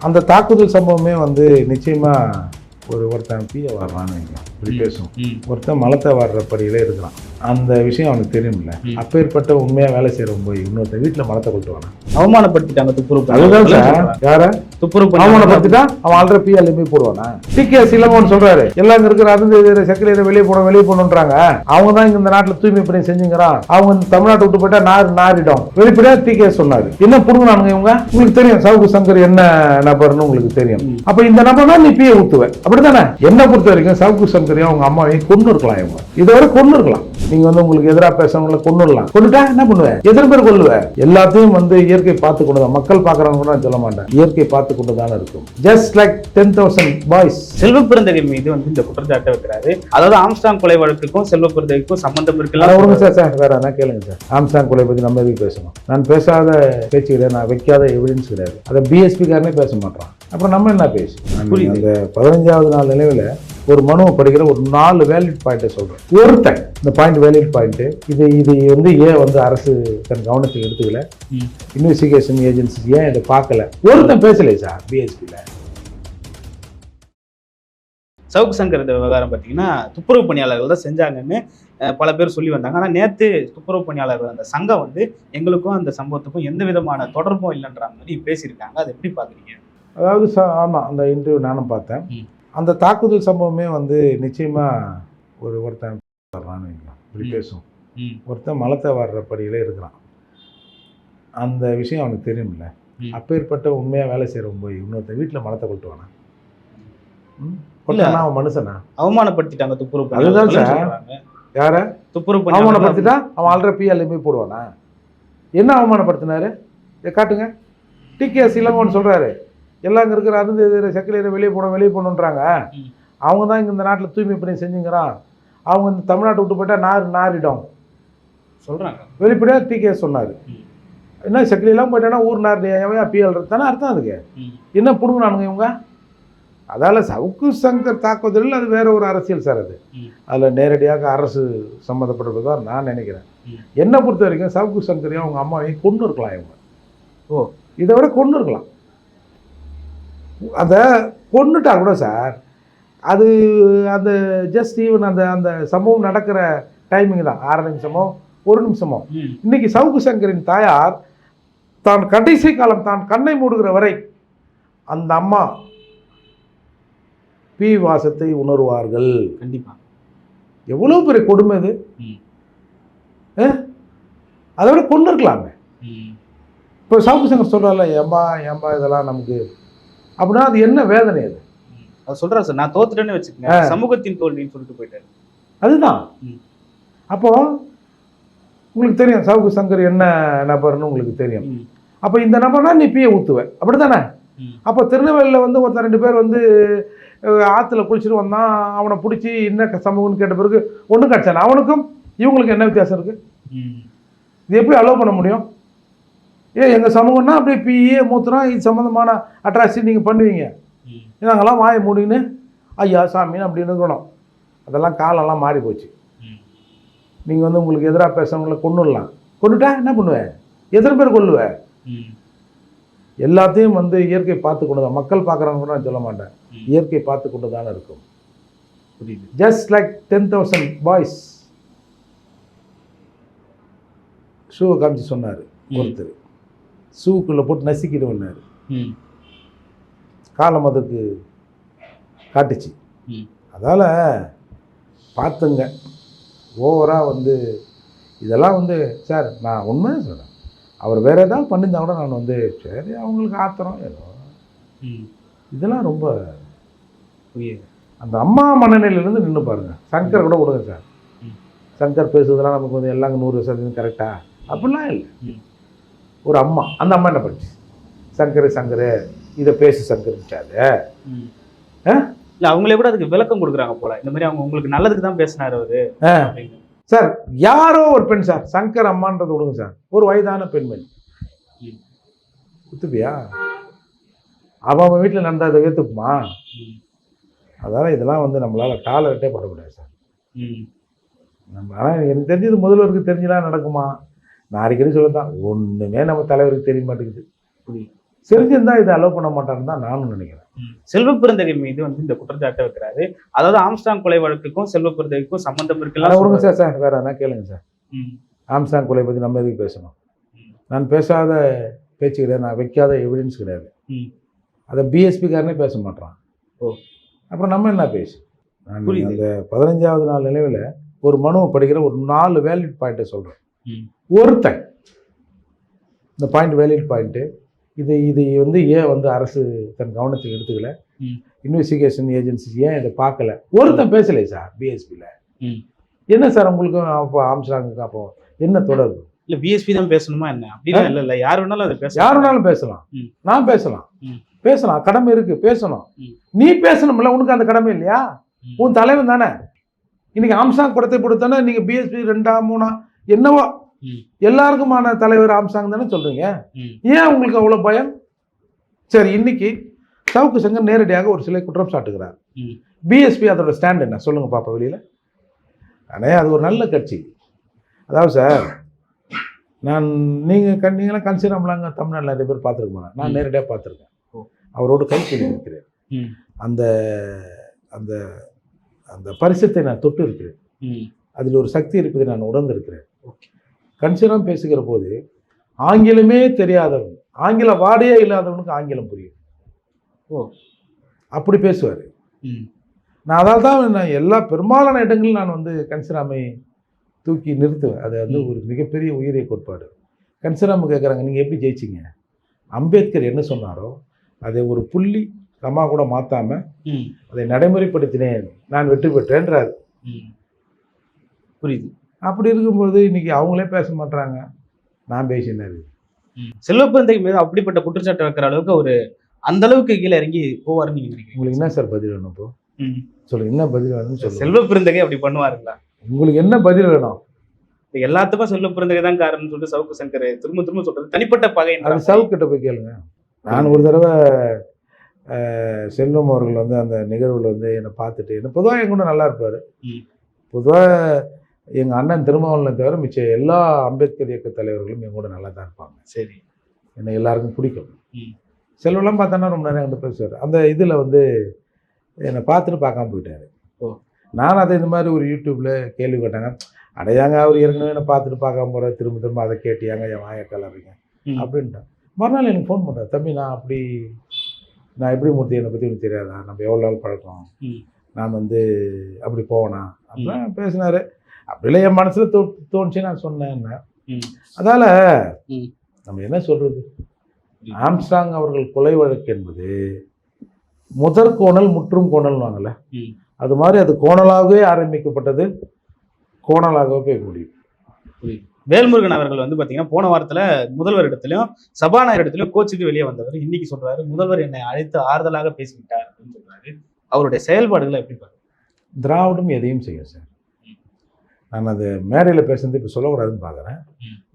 அந்த தாக்குதல் சம்பவமே வந்து நிச்சயமா ஒரு ஒருத்தன் பிய வர்றான்னு இப்படி பேசும். ஒருத்தன் மலத்தை வர்ற படியில இருக்கிறான் அந்த விஷயம் அவனுக்கு தெரியும்ல. அப்பேற்பட்ட உண்மையா வேலை செய்யறவன் போய் இன்னொருத்தன் வீட்டுல மலத்தை கொண்டு வானா அவமானப்படுத்திட்டாங்க துப்புரவு அதுதான். சார். யார? துப்புரவு பத்திட்டா அவன் ஆல்ரெடி பிஎல் போய் போடுவானா? டி கே சிலமோன்னு சொல்றாரு. எல்லாம் இங்க இருக்கிற அருந்து செக்கிலியரை வெளியே போனோம் வெளியே போகணுன்றாங்க அவங்க தான் இந்த நாட்டுல தூய்மை பணி செஞ்சுங்கிறான். அவங்க தமிழ்நாட்டை விட்டு போயிட்டா நார் நாரிடும். வெளிப்படையா டி கே சொன்னாரு. என்ன புடுங்கினானுங்க இவங்க? உங்களுக்கு தெரியும். சவுக்கு சங்கர் என்ன நபர்னு உங்களுக்கு தெரியும். அப்ப இந்த நபர் தான் நீ பிஏ ஊத்துவ. அப்படித்தானே? என்ன பொறுத்த வரைக்கும் சவுக்கு சங்கரையும் அவங்க அம்மாவையும் கொண்டு இருக்கலாம் இவங்க இதுவரை கொண்டு இருக்கலாம் நீங்க வந்து உங்களுக்கு எதிராக பேசுறவங்களை கொண்டுடலாம் கொண்டுட்டா என்ன பண்ணுவேன் எத்தனை பேர் கொள்ளுவேன் எல்லாத்தையும் வந்து இயற்கை பார்த்து கொண்டுதான் மக்கள் பார்க்கறவங்க கூட சொல்ல மாட்டேன். இயற்கை பார்த்து கொண்டு தானே இருக்கும். Just like ten thousand boys Selva Perunthagai மீது வந்து இந்த குற்றச்சாட்டை வைக்கிறாரு. அதாவது ஆம்ஸ்டாங் கொலை வழக்குக்கும் செல்வ பெருந்தகைக்கும் சம்பந்தம் இருக்குல்ல சார் சார் வேற என்ன கேளுங்க சார். ஆம்சாங் கொலை பத்தி நம்ம எதுக்கு பேசணும்? நான் பேசாத பேச்சு கிடையாது நான் வைக்காத எவிடன்ஸ் கிடையாது. அதை பிஎஸ்பி காரனே பேச மாட்டான். அப்புறம் நம்ம என்ன பேசு. அந்த பதினஞ்சாவது நாள் நிலையில ஒரு மனுவை படிக்கிற ஒரு நாலு வேலிட் பாயிண்ட்டை சொல்றேன். ஒருத்தன் இந்த பாயிண்ட் வேலிட் பாயிண்ட் இது இது வந்து ஏன் வந்து அரசு தன் கவனத்துக்கு எடுத்துக்கல. இன்வெஸ்டிகேஷன் ஏஜென்சி ஏன் இதை பார்க்கல? ஒருத்தன் பேசலையே சார் பிஎஸ்பியில் சவுக்கு சங்கர் இந்த விவகாரம் பார்த்தீங்கன்னா துப்புரவு பணியாளர்கள் தான் செஞ்சாங்கன்னு பல பேர் சொல்லி வந்தாங்க. ஆனால் நேற்று துப்புரவு பணியாளர்கள் அந்த சங்கம் வந்து எங்களுக்கும் அந்த சம்பவத்துக்கும் எந்த விதமான தொடர்பும் இல்லைன்ற மாதிரி பேசியிருக்காங்க. அதை எப்படி பார்க்குறீங்க? அதாவது ஆமாம் அந்த இன்டர்வியூ நானும் பார்த்தேன். அந்த தாக்குதல் சம்பவமே வந்து நிச்சயமா ஒரு ஒருத்தன் வர்றான்னு வைங்க இப்படி ம். பேசும் ஒருத்தன் மலத்தை வர்ற படியில இருக்கிறான். அந்த விஷயம் அவனுக்கு தெரியும்ல. அப்பேற்பட்ட உண்மையா வேலை செய்கிறவன் போய் இன்னொருத்தன் வீட்டில் மலத்தை கொண்டு வானா? ம்? கொட்டானா அவன் மனுஷனா? அவமானப்படுத்திட்டாங்க துப்புரவு அதுதான் சார். யார? துப்புரவு அவமானப்படுத்திட்டா? அவன் ஆல்ரெடி பிஎல் போய் போடுவானா? என்ன அவமானப்படுத்தினாரு? இதை காட்டுங்க. டிகேஎஸ் இளங்கோன்னு சொல்றாரு. எல்லாம் இங்க இருக்கிற அருந்து செக்கிலியரை வெளியே போனோம் வெளியே போகணுன்றாங்க. அவங்க தான் இங்க இந்த நாட்டுல தூய்மை பணி செஞ்சுங்கிறான் அவங்க இந்த தமிழ்நாட்டை விட்டு போயிட்டா நார் நாரிடும் சொல்றாங்க வெளிப்படையா டிகேஎஸ் சொன்னாரு. என்ன செக்கிலாம் போயிட்டேன்னா ஊர் நார் எவன் பிஎல் தானே அர்த்தம் அதுக்கு. என்ன பிடுங்கினானுங்க இவங்க அதால சவுக்கு சங்கர் தாக்குதல் அது வேற ஒரு அரசியல் சார் அது. அதில் நேரடியாக அரசு சம்மந்தப்பட்டது தான் நான் நினைக்கிறேன். என்னை பொறுத்த வரைக்கும் சவுக்கு சங்கரையும் அவங்க அம்மாவையும் கொண்டு இருக்கலாம் இவங்க ஓ. இதை விட கொண்டு இருக்கலாம் அதை கொண்டுட்டா கூட சார் அது அந்த ஜஸ்ட் ஈவன் அந்த அந்த சம்பவம் நடக்கிற டைமிங் தான். ஆறு நிமிஷமோ ஒரு நிமிஷமோ. இன்னைக்கு சவுக்கு சங்கரின் தாயார் தான் கடைசி காலம் தான் கண்ணை மூடுகிற வரை அந்த அம்மா பி வாசத்தை உணர்வார்கள். கண்டிப்பா. எவ்வளோ பெரிய கொடுமை இது? அதை விட கொண்டு இருக்கலாமே. இப்போ சவுக்கு சங்கர் சொல்கிறார்ல ஏம்பா ஏம்பா இதெல்லாம் நமக்கு அப்படின்னா அது என்ன வேதனை அது? அவர் சொல்றாரு சார் நான் தோத்துட்டேன்னு வச்சுக்கோங்க. சமூகத்தின் தோல்வின்னு சொல்லிட்டு போயிட்டாரு. அதுதான். அப்போ உங்களுக்கு தெரியும் சவுக்கு சங்கர் என்ன நபர்னு உங்களுக்கு தெரியும். அப்போ இந்த நபர்னா நீ பிய ஊத்துவ அப்படி தானே. அப்போ திருநெல்வேலியில் வந்து ஒருத்தர் ரெண்டு பேர் வந்து ஆத்துல குளிச்சுட்டு வந்தான். அவனை பிடிச்சி என்ன சம்பவம்னு கேட்ட பிறகு ஒன்றும் கிடச்சான அவனுக்கும் இவங்களுக்கு என்ன வித்தியாசம் இருக்குது. இது எப்படி அலோவ் பண்ண முடியும்? ஏ எங்கள் சமூகம்னா அப்படியே பிஏ மூத்துறோம் இது சம்மந்தமான அட்ராசிட்டி நீங்கள் பண்ணுவீங்க. நாங்கள்லாம் வாயை மூடின்னு ஐயா சாமின்னு அப்படின்னு இருக்கணும். அதெல்லாம் காலம்லாம் மாறி போச்சு. நீங்கள் வந்து உங்களுக்கு எதிராக பேசுறவங்கள கொண்டுடலாம் கொண்டுட்டா என்ன பண்ணுவேன் எத்தனை பேர் கொள்ளுவேன். எல்லாத்தையும் வந்து இயற்கை பார்த்து கொண்டு தான் மக்கள் பார்க்குறவங்க கூட நான் சொல்ல மாட்டேன். இயற்கை பார்த்து கொண்டு தானே இருக்கும். புரியுது. Just like ten thousand boys ஷூவை காமிச்சு சொன்னார். ஒருத்தர். ஷூக்குள்ளே போட்டு நசுக்கிடுவேன்னாரு. ம். காலம் அதுக்கு காட்டுச்சு. அதால் பார்த்துங்க ஓவராக வந்து இதெல்லாம் வந்து சார் நான் உண்மையாக சொல்கிறேன் அவர் வேறு ஏதாவது பண்ணியிருந்தா கூட நான் வந்து சரி அவங்களுக்கு ஆத்திரம் ஏதோ. இதெல்லாம் ரொம்ப அந்த அம்மா மனநிலையிலேருந்து நின்று பாருங்க. சங்கர் கூட விடுங்க சார். சங்கர் பேசுறதெல்லாம் நமக்கு வந்து எல்லாம் நூறு சதவீதம் கரெக்டா அப்படிலாம் இல்லை. ஒரு அம்மா அந்த அம்மா என்ன பண்ணுச்சு சங்கர் சங்கர் இதை பேசு. ஆ? இல்ல அவங்களே கூட அதுக்கு விளக்கம் கொடுக்குறாங்க போல இந்த மாதிரி அவங்க உங்களுக்கு நல்லதுக்கு தான் பேசினாரு அவரு. சார் யாரோ ஒரு பெண் சார் சங்கர் அம்மான்றது விடுங்க சார் ஒரு வயதான பெண்மணி ம். குத்துப்பியா அவன் அவன் வீட்டில் நடந்தா அதை ஏற்றுக்குமா. அதனால் இதெல்லாம் வந்து நம்மளால் டாலரேட்டே பண்ண முடியாது சார். நம்ம ஆனால் எனக்கு தெரிஞ்சது முதல்வருக்கு தெரிஞ்சுலாம் நடக்குமா நான் அடிக்கடி சொல்லத்தான் ஒன்றுமே நம்ம தலைவருக்கு தெரிய மாட்டேங்குது தெரிஞ்சிருந்தா இதை அலோவ் பண்ண மாட்டாருன்னு தான் நானும் நினைக்கிறேன் செல்வ பெருந்தகை மீது வந்து இந்த குற்றச்சாட்டை வைக்கிறாரு அதாவது ஆம்ஸ்டாங் கொலை வழக்குக்கும் செல்வ பெருந்தகைக்கும் சம்பந்தம் இருக்குல்ல சார் சார் வேற என்ன கேளுங்க சார். ஆம்சாங் கொலை பற்றி நம்ம எதுக்கு பேசணும். நான் பேசாத பேச்சு கிடையாது நான் வைக்காத எவிடன்ஸ் கிடையாது. அதை பிஎஸ்பிக்காரனே பேச மாட்டான் ஓ. அப்புறம் நம்ம என்ன பேசு. அந்த பதினஞ்சாவது நாள் நிலைவில் ஒரு மனுவை படிக்கிற ஒரு நாலு வேலிட் பாயிண்ட்டை சொல்கிறேன். ஒருத்தன். இந்த பாயிண்ட் வேலிட் பாயிண்ட்டு இது இது வந்து ஏன் வந்து அரசு தன் கவனத்துக்கு எடுத்துக்கல. இன்வெஸ்டிகேஷன் ஏஜென்சிஸ் ஏன் இதை பார்க்கல? ஒருத்தன் பேசலை சார் பிஎஸ்பியில். என்ன சார் உங்களுக்கும் அப்போ ஆம்ஸ்டாங்குக்கு அப்போ என்ன தொடர்பு? இல்ல பிஎஸ்பி தான் பேசணுமா என்ன? அப்படிலாம் இல்ல இல்ல. யார் வேணாலும் அதை பேச யார் வேணாலும் பேசலாம். நான் பேசலாம். பேசலாம். கடமை இருக்கு பேசணும். நீ பேசணும்ல உனக்கு அந்த கடமை இல்லையா. உன் தலைவன் தானே. இன்னைக்கு ஆம்சாங் படத்தை கொடுத்தானே நீங்க பிஎஸ்பி ரெண்டா மூணா என்னவோ. எல்லாருக்குமான தலைவர் ஆம்சாங் தானே சொல்றீங்க. ஏன் உங்களுக்கு அவ்வளோ பயம் சரி இன்னைக்கு சவுக்கு சங்கர் நேரடியாக ஒரு சிலை குற்றம் சாட்டுகிறார். பிஎஸ்பி அதோட ஸ்டாண்ட் என்ன சொல்லுங்க பாப்பா வெளியில அண்ணே அது ஒரு நல்ல கட்சி அதாவது சார் நான் நீங்கள் கண் நீங்களாம் கன்சிடரம்லாங்க தமிழ்நாட்டில் நிறைய பேர் பார்த்துருக்க நான். நேரடியாக பார்த்துருக்கேன். அவரோட கைக்கூலி இருக்கிறேன். அந்த அந்த அந்த பரிசத்தை நான் தொட்டு இருக்கிறேன். அதில் ஒரு சக்தி இருப்பதை நான் உணர்ந்திருக்கிறேன் கன்சிடம் பேசுகிற போது ஆங்கிலமே தெரியாதவன் ஆங்கில வாடையே இல்லாதவனுக்கு ஆங்கிலம் புரியும் ஓ. அப்படி பேசுவார். நான் அதால் தான் நான் எல்லா பெரும்பாலான இடங்களில் நான் வந்து கன்சிராமை தூக்கி நிறுத்துவேன் அது வந்து ஒரு மிகப்பெரிய உயிரிய கோட்பாடு கன்சிராம கேட்குறாங்க நீங்கள் எப்படி ஜெயிச்சிங்க அம்பேத்கர் என்ன சொன்னாரோ அதை ஒரு புள்ளி கம்மா கூட மாற்றாம ம். அதை நடைமுறைப்படுத்தினேன் நான் வெற்றி பெற்றேன்றார். புரியுது அப்படி இருக்கும்போது இன்னைக்கு அவங்களே பேச மாட்டாங்க நான் பேசினாரு ம். செல்வ பெருந்தகை மீது அப்படிப்பட்ட குற்றச்சாட்டு வைக்கிற அளவுக்கு ஒரு அந்த அளவுக்கு கீழே இறங்கி போவாருன்னு நீங்க நினைக்கிறீங்க? உங்களுக்கு என்ன சார் பதில் வேணும் இப்போ. சொல்லுங்க என்ன பதில் வேணும்னு சொல்லுங்க செல்வ பெருந்தகை அப்படி பண்ணுவாருங்களா? உங்களுக்கு என்ன பதில் வேணும்? எல்லாத்துக்கும் செல்வ பெருந்தகை தான் காரணம்னு சொல்லிட்டு சவுக்கு சங்கர் திரும்ப திரும்ப சொல்றது தனிப்பட்ட பகை அது சவுக்கு கிட்ட போய் கேளுங்க. நான் ஒரு தடவை செல்வம் அவர்கள் வந்து அந்த நிகழ்வில் வந்து என்னை பார்த்துட்டு என்ன பொதுவாக என் கூட நல்லா இருப்பார். பொதுவாக எங்கள் அண்ணன் திருமாவளவனை தவிர மிச்ச எல்லா அம்பேத்கர் இயக்க தலைவர்களும் என் கூட நல்லா தான் இருப்பாங்க. சரி. என்னை எல்லாருக்கும் பிடிக்கும். ம். செல்வம்லாம் பார்த்தோன்னா ரொம்ப நேரம் என்கிட்ட பேசுவார். அந்த இதில் வந்து என்னை பார்த்துட்டு பார்க்காம போயிட்டாரு. ஓ. நான் அதை இந்த மாதிரி ஒரு யூடியூப்பில் கேள்வி கேட்டாங்க. அடையாங்க அவர் ஏற்கனவே என்னை பார்த்துட்டு பார்க்காம போகிறார் திரும்ப திரும்ப அதை கேட்டியாங்க என் வாயை. அப்படின்ட்டான். மறுநாள் எனக்கு ஃபோன் பண்ணுறேன் தம்பி நான் அப்படி நான் எப்படி மூர்த்தி என்னை பற்றி உனக்கு தெரியாதா? நம்ம எவ்வளோ நாள் பழக்கம். நான் வந்து அப்படி போவேனா? அப்படிலாம் பேசினாரு. அப்படிலாம் என் மனசில் தோ தோணுச்சு நான் சொன்னேன் ம். அதால். நம்ம என்ன சொல்கிறது. ஆம்ஸ்டாங் அவர்கள் கொலை வழக்கு என்பது முதற் கோணல் முற்றும் கோணல்வாங்கல்ல. அது மாதிரி அது கோணலாகவே ஆரம்பிக்கப்பட்டது கோணலாகவே போய் முடியும் வேல்முருகன் அவர்கள் வந்து பாத்தீங்கன்னா போன வாரத்துல முதல்வர் இடத்துலயும் சபாநாயகர் இடத்துலயும் கோச்சுக்கு வெளியே வந்தவர் இன்னைக்கு சொல்றாரு முதல்வர் என்னை அழைத்து ஆறுதலாக பேசிவிட்டார் அப்படின்னு சொல்றாரு அவருடைய செயல்பாடுகளை எப்படி பாருங்க திராவிடம் எதையும் செய்யும் சார் நான் அது மேடையில் பேசுறது இப்போ சொல்லக்கூடாதுன்னு பார்க்குறேன்.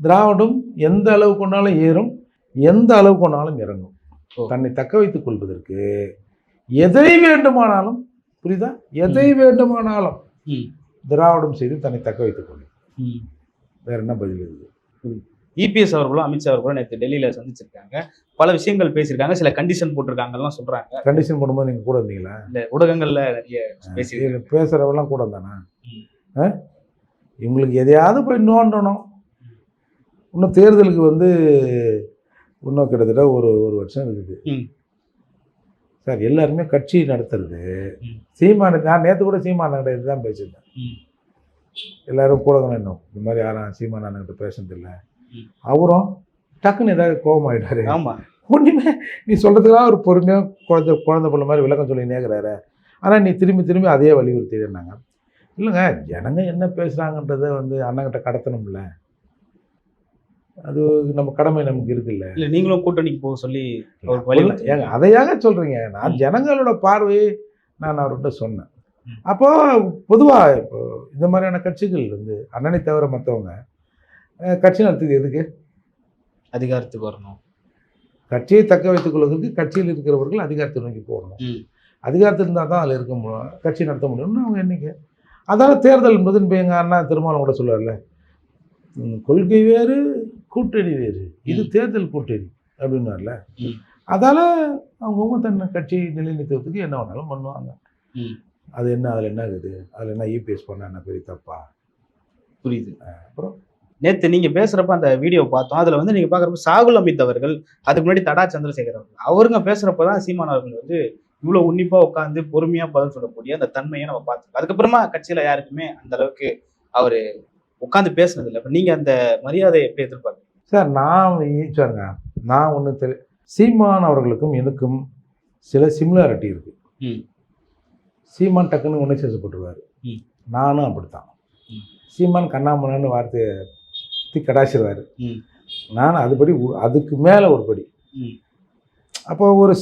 திராவிடம் எந்த அளவு கொண்டாலும் ஏறும் எந்த அளவு கொண்டாலும் இறங்கும். தன்னை தக்க வைத்துக் கொள்வதற்கு எதை வேண்டுமானாலும் புரியுதா? எதை வேண்டுமானாலும். திராவிடம் செய்து தன்னை தக்க வைத்துக் கொள்ளும். வேற என்ன பதில் இருக்கு இபிஎஸ் அவர்களும் அமித்ஷா அவர்களும் நேற்று டெல்லியில சந்திச்சிருக்காங்க. பல விஷயங்கள் பேசியிருக்காங்க. சில கண்டிஷன் போட்டிருக்காங்கலாம் சொல்றாங்க. கண்டிஷன் பண்ணும்போது நீங்கள் கூட இருந்தீங்களா? இந்த ஊடகங்கள்ல நிறைய இதுல பேசுறவெல்லாம் கூட இருந்தானா? இவங்களுக்கு எதையாவது போய் நோண்டணும். இன்னும் தேர்தலுக்கு வந்து இன்னும் கிட்டத்தட்ட ஒரு ஒரு வருஷம் இருக்குது. சார் எல்லாருமே கட்சி நடத்துறது. சீமான நான் நேற்று கூட சீமான கிட்ட தான் பேசியிருந்தேன். எல்லாரும் கூட இன்னும் இந்த மாதிரி யாரும் சீமான அண்ணன்கிட்ட ம். அவரும் டக்குன்னு ஏதாவது கோபம் ஆயிட்டாரு ஆமா. ஒன்றுமே நீ சொல்கிறதுக்கெல்லாம் ஒரு பொறுமையாக குழந்தை குழந்தை பிள்ளை மாதிரி விளக்கம் சொல்லி நேர்கிறாரு ஆனால் நீ திரும்பி திரும்பி அதையே வலியுறுத்திடுனாங்க இல்லைங்க ஜனங்க என்ன பேசுகிறாங்கன்றதை வந்து அண்ணங்கிட்ட கடத்தணும்ல. அது நம்ம கடமை நமக்கு இருக்குல்ல. இல்ல நீங்களும் கூட்டணிக்கு போக சொல்லி ஏங்க அதையாக சொல்கிறீங்க நான். ஜனங்களோட பார்வையை நான் அவர்கிட்ட சொன்னேன். ம். அப்போ பொதுவாக இப்போ இந்த மாதிரியான கட்சிகள் வந்து அண்ணனை தவிர மற்றவங்க கட்சி நடத்துக்கு எதுக்கு? அதிகாரத்துக்கு வரணும். கட்சியை தக்க வைத்துக் கொள்வதற்கு கட்சியில் இருக்கிறவர்கள் அதிகாரத்தை நோக்கி போகணும். அதிகாரத்தில் இருந்தால் தான் அதில் இருக்க முடியும் கட்சி நடத்த முடியும்னு அவங்க எண்ணிக்கை. அதால தேர்தல் என்பது இப்போ எங்கள் அண்ணா திருமாவளவன் கூட சொல்லுவார்ல கொள்கை வேறு கூட்டணி வேறு. இது தேர்தல் கூட்டணி. அப்படின்னார்ல. அதால் அவங்கவுங்க தன்னை கட்சி நிலைநிறுத்துறதுக்கு என்ன வேணாலும் பண்ணுவாங்க. அது என்ன அதில் என்ன இருக்குது? அதில் என்ன இபிஎஸ் பண்ண என்ன பெரிய தப்பா? புரியுது. அப்புறம்? நேத்து நீங்க பேசுறப்ப அந்த வீடியோ பார்த்தோம். அதுல வந்து நீங்க பாக்குறப்ப சாகுல் அமித் அவர்கள் அதுக்கு முன்னாடி தடா சந்திரசேகர் அவர்கள். அவருங்க பேசுறப்பதான் சீமான் அவர்கள் வந்து இவ்வளவு உன்னிப்பா உட்காந்து பொறுமையா பதில் சொல்லக்கூடிய அந்த தன்மையை நம்ம பார்த்துருக்கோம் அதுக்கப்புறமா கட்சியில யாருக்குமே அந்த அளவுக்கு அவரு உட்காந்து பேசுனது இல்லை இப்ப நீங்க அந்த மரியாதையை எப்படி எதிர்பார்க்கறீங்க சார் நான் சாருங்க நான் ஒன்று தெரி சீமான் அவர்களுக்கும் எனக்கும் சில சிமிலாரிட்டி இருக்கு ம். சீமான் டக்குன்னு உணர்ச்சி வசப்பட்டுருவார் ம். நானும் அப்படித்தான். சீமான் கண்ணாமண்ணான்னு வார்த்தையை தி கடாசிடுவார் ம். நான் அதுபடி அதுக்கு மேலே ஒரு படி. அப்போ ஒரு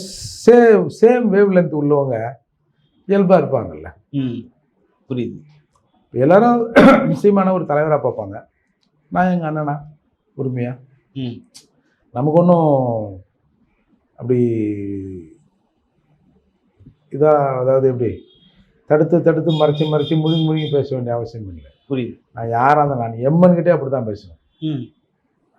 சேம் வேவ் லென்த் உள்ளவங்க இயல்பாக இருப்பாங்கல்ல. ம் புரியுது. எல்லாரும் சீமான ஒரு தலைவராக பார்ப்பாங்க. நான் எங்கள் அண்ணனா உரிமையா? ம். நமக்கு ஒன்றும் அப்படி இதாக அதாவது எப்படி தடுத்து தடுத்து மறைச்சி மறைச்சி முழுங்கி முழுங்கி பேச வேண்டிய அவசியம் இல்லை. புரியுது. நான் யாராக இருந்தால் நான் எம்மன்கிட்டே அப்படி தான் பேசுவேன். ம்.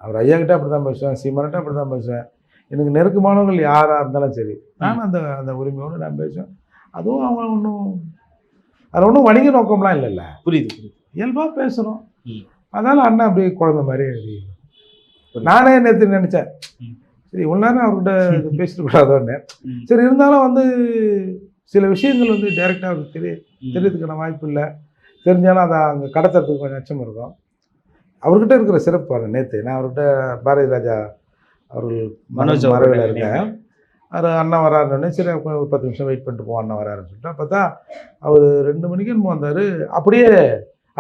அவர் ஐயா கிட்ட அப்படி தான் பேசுவேன் சீமன்கிட்ட அப்படி தான் பேசுவேன். எனக்கு நெருக்கமானவர்கள் யாராக இருந்தாலும் சரி நான் அந்த அந்த உரிமையோடு நான் பேசுவேன் அதுவும் அவங்க ஒன்றும் அதில் ஒன்றும் வணிக நோக்கம்லாம் இல்லைல்ல புரியுது புரியுது இயல்பாக பேசுகிறோம். அதனால அண்ணன் அப்படியே குழந்தை மாதிரி. நானே நேற்று நினச்சேன். சரி இவ்வளோ நேரம் அவர்கிட்ட இது பேசிட்டு கூடாதோன்னு. சரி இருந்தாலும் வந்து சில விஷயங்கள் வந்து டைரெக்டாக அவருக்கு தெரிய. தெரியறதுக்கான வாய்ப்பு இல்லை தெரிஞ்சாலும் அதை அங்கே கடத்துறதுக்கு கொஞ்சம் அச்சம் இருக்கும் அவர்கிட்ட இருக்கிற சிறப்பு நேற்று நான் அவர்கிட்ட பாரதி ராஜா அவர்கள் மனோஜ் மறைவில் இருக்கேன். அவர் அண்ணன் வராருன்னு சரி ஒரு பத்து நிமிஷம் வெயிட் பண்ணிட்டு போவோம் அண்ணன் வராருன்னு சொல்லிட்டு. பார்த்தா அவர் ரெண்டு மணிக்கு என்னமோ வந்தார். அப்படியே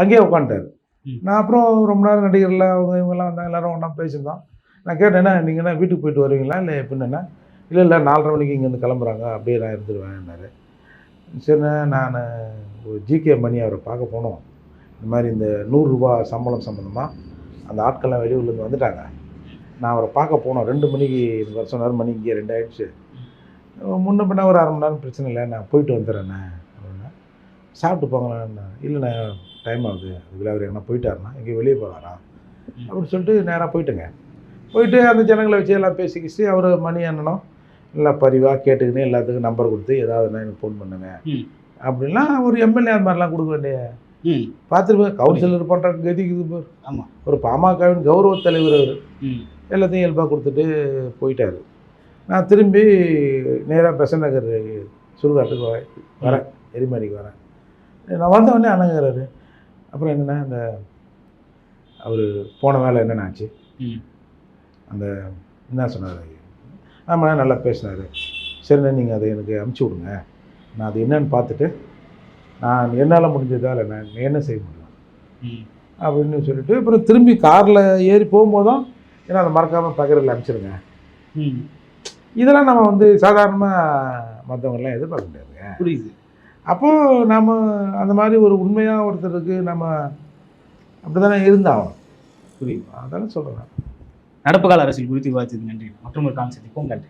அங்கேயே உட்காந்துட்டார். நான் அப்புறம் ரொம்ப நேரம் நடிகர்ல அவங்க இவங்கெல்லாம் வந்தாங்க எல்லாரும் ஒன்றா பேசியிருந்தோம். நான் கேட்டேன் என்ன நீங்கள் என்ன வீட்டுக்கு போயிட்டு வருவீங்களா? இல்லை எப்படின்னா இல்லை இல்லை நாலரை மணிக்கு இங்கேருந்து கிளம்புறாங்க. அப்படியே நான் இருந்துருவேன்னாரு சரிண்ணே நான் ஒரு ஜிகே மணி அவரை பார்க்க போனோம். இந்த மாதிரி இந்த நூறுரூவா சம்பளம் சம்மந்தமாக அந்த ஆட்கள்லாம் வெளியூர்லேருந்து வந்துட்டாங்க. நான் அவரை பார்க்க போனோம். ரெண்டு மணிக்கு வர சொன்னார் மணி இங்கே ரெண்டு ஆயிடுச்சு முன்ன பின்ன ஒரு அரை மணி நேரம் பிரச்சனை இல்லை நான் போயிட்டு வந்துடுறேண்ணே அப்படின்னா சாப்பிட்டு போங்களேண்ணா இல்லைண்ணே டைம் ஆகுது. அதுக்குள்ள அவர் எங்கன்னா போயிட்டாருன்னா எங்கேயும் வெளியே போகிறாரா அப்படின்னு சொல்லிட்டு நேராக போயிட்டுங்க. போயிட்டு அந்த ஜனங்களை வச்சு எல்லாம் பேசிக்கிச்சு. அவர் மணி அண்ணனும் நல்லா பரிவாக கேட்டுக்கின்னு எல்லாத்துக்கும் நம்பர் கொடுத்து ஏதாவதுன்னா எனக்கு ஃபோன் பண்ணுங்க. ம். அப்படிலாம் ஒரு எம்எல்ஏ அது மாதிரிலாம் கொடுக்க வேண்டிய பார்த்துருப்பேன் கவுன்சிலர் பண்ணுற கதிக்குது பாரு. ஆமா. ஒரு பாமகவின் கௌரவ தலைவர் அவர். எல்லாத்தையும் இயல்பாக கொடுத்துட்டு போயிட்டார். நான் திரும்பி நேராக பெசன் நகர் சுடுகாட்டுக்கு வரேன். வரேன். எரிமலைக்கு வரேன். நான் வந்த உடனே அண்ணங்கிறாரு. அப்புறம் என்னென்ன அந்த அவர் போன வேலை என்னென்ன ஆச்சு. அந்த என்ன சொன்னார்? ஆமாண்ணா நல்லா பேசினார். சரிண்ணே நீங்கள் அதை எனக்கு அமுச்சு விடுங்க. நான் அது என்னன்னு பார்த்துட்டு நான் என்னால் முடிஞ்சதால் நான் என்ன செய்ய முடியும்? அப்படின்னு சொல்லிட்டு அப்புறம் திரும்பி காரில் ஏறி போகும்போதும் ஏன்னா அதை மறக்காமல் பகிரில் அனுப்பிச்சிருங்க. ம். இதெல்லாம் நம்ம வந்து சாதாரணமாக மற்றவங்கெல்லாம் எதிர்பார்க்க முடியாதுங்க புரியுது. அப்போது நம்ம அந்த மாதிரி ஒரு உண்மையாக ஒருத்தருக்கு நம்ம அப்படி தானே இருந்தாகும் புரியுது. அதெல்லாம் சொல்கிறேன் நடப்பு கால அரசியல் குறித்து விவாதித்தது நன்றி. மற்றும் ஒரு காலம் சந்திப்போம். நன்றி.